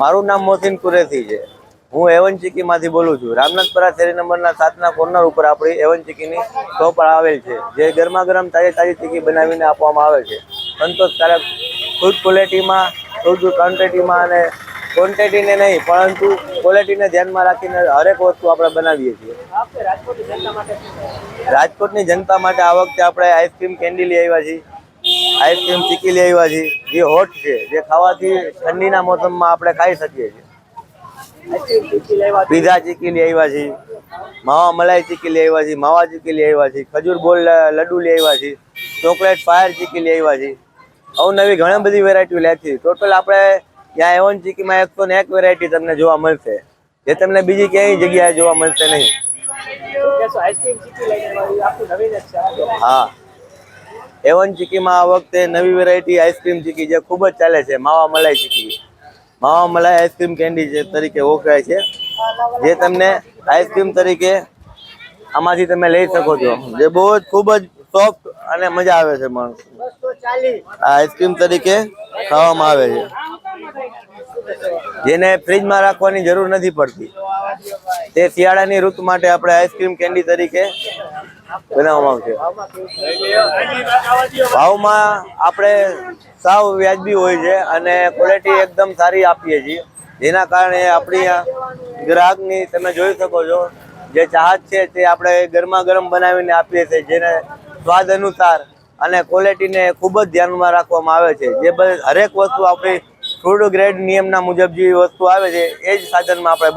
મારું નામ મોહસિન કુરેથી છે. હું એવન ચીકીમાંથી બોલું છું. રામનાથપરા શેરી નંબરના સાતના કોર્નર ઉપર આપણી એવન ચીકીની શોપ આવેલ છે જે ગરમા ગરમ તાજી તાજી ચીકી બનાવીને આપવામાં આવે છે. સંતોષકારક ફૂડ ક્વોલિટીમાં શુદ્ધ ક્વોન્ટિટીમાં અને ક્વોન્ટિટીને નહીં પરંતુ ક્વોલિટીને ધ્યાનમાં રાખીને હરેક વસ્તુ આપણે બનાવીએ છીએ. રાજકોટની જનતા માટે આ વખતે આપણે આઈસ્ક્રીમ કેન્ડી લઈ આવ્યા છીએ. આઈસ્ક્રીમ ચીકી લઈ આવ્યા છીએ. જે હોટ છે જે ખાવાથી ઠંડીના મોસમમાં આપણે ખાઈ શકીએ છીએ. પીઝા ચીકી લઈ આવ્યા છીએ. માવા મલાઈ ચીકી લઈ આવ્યા છીએ માવા ચીકી લઈ આવ્યા છીએ ખજૂર બોલ લડ્ડુ લઈ આવ્યા છીએ ચોકલેટ ફાયર ચીકી લઈ આવ્યા છીએ. અવનવી ઘણી બધી વેરાયટીઓ લેતી ટોટલ આપણે ત્યાં એવન ચીકીમાં એકસો ને એક વેરાયટી તમને જોવા મળશે. જે તમને બીજી ક્યાંય જગ્યાએ જોવા મળશે નહીં. હા. એવન ચીકીમાં આ વખતે નવી વેરાયટી આઈસ્ક્રીમ ચીકી જે ખૂબ જ ચાલે છે, માવા મલાઈ ચીકી. માવા મલાઈ આઈસ્ક્રીમ કેન્ડી જે તરીકે ઓળખાય છે. જે તમને આઈસ્ક્રીમ તરીકે આમાંથી તમે લઈ શકો છો. જે બહુ જ ખૂબ જ સોફ્ટ અને મજા આવે છે માણસ આ આઈસ્ક્રીમ તરીકે ખાવામાં આવે છે. જેને ફ્રીજમાં રાખવાની જરૂર નથી પડતી. તે શિયાળાની ઋતુ માટે આપણે આઈસ્ક્રીમ કેન્ડી તરીકે બનાવવામાં આવશે. ભાવમાં આપણે સાવ વ્યાજબી હોય છે અને ક્વોલિટી એકદમ સારી આપીએ છીએ. જેના કારણે આપણી ગ્રાહકની તમે જોઈ શકો છો, જે ચાહત છે તે આપણે ગરમા ગરમ બનાવીને આપીએ છીએ, જેને સ્વાદ અનુસાર અને ક્વોલિટીને ખૂબ જ ધ્યાનમાં રાખવામાં આવે છે. જે હરેક વસ્તુ આપણી ફૂડ ગ્રેડ નિયમના મુજબ જે વસ્તુ આવે છે એ જ સાધનમાં આપણે